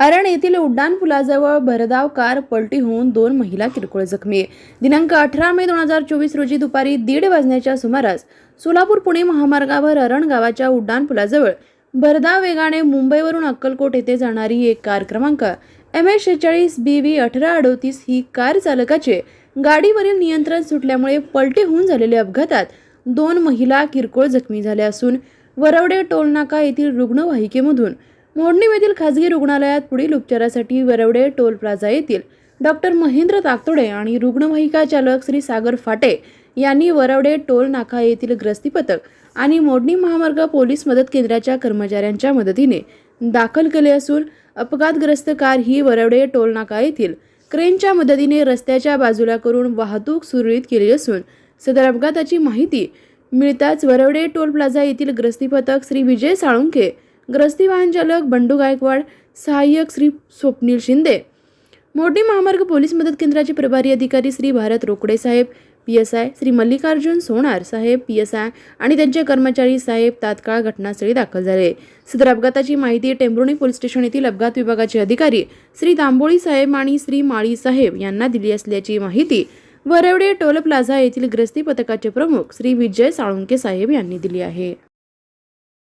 अरण येथील उड्डाणपुलाजवळ भरधाव कार पलटी होऊन दोन महिला किरकोळ जखमी. दिनांक अठरा मे दोन हजार चोवीस रोजी दुपारी दीड वाजण्याच्या सुमारास सोलापूर पुणे महामार्गावर अरण गावाच्या उड्डाणपुलाजवळ भरधाव वेगाने मुंबईवरून अक्कलकोट येथे जाणारी एक कार क्रमांक एम एस शेहेचाळीस बी व्ही अठरा अडोतीस ही कार चालकाचे गाडीवरील नियंत्रण सुटल्यामुळे पलटी होऊन झालेल्या अपघातात दोन महिला किरकोळ जखमी झाल्या असून वरवडे टोलनाका येथील रुग्णवाहिकेमधून मोडणीम येथील खासगी रुग्णालयात पुढील उपचारासाठी वरवडे टोल प्लाझा येथील डॉक्टर महेंद्र ताकतोडे आणि रुग्णवाहिका चालक श्री सागर फाटे यांनी वरवडे टोल नाका येथील ग्रस्ती पथक आणि मोडणी महामार्ग पोलीस मदत केंद्राच्या कर्मचाऱ्यांच्या मदतीने दाखल केले असून अपघातग्रस्त कार ही वरवडे टोल नाका येथील क्रेनच्या मदतीने रस्त्याच्या बाजूला करून वाहतूक सुरळीत केली असून सदर अपघाताची माहिती मिळताच वरवडे टोल प्लाझा येथील ग्रस्ती पथक श्री विजय साळुंखे ग्रस्ती वाहनचालक बंडू गायकवाड सहाय्यक श्री स्वप्नील शिंदे. मोर्डी महामार्ग पोलीस मदत केंद्राचे प्रभारी अधिकारी श्री भारत रोकडे साहेब P S I Shri Mallikarjun Sonar Saheb P S I आणि त्यांचे कर्मचारी साहेब तात्काळ घटनास्थळी दाखल झाले. सदर अपघाताची माहिती टेंभुर्णी पोलीस स्टेशन येथील अपघात विभागाचे अधिकारी श्री तांबोळी साहेब आणि श्री माळी साहेब यांना दिली असल्याची माहिती वरवडे टोल प्लाझा येथील ग्रस्ती पथकाचे प्रमुख श्री विजय साळुंके साहेब यांनी दिली आहे.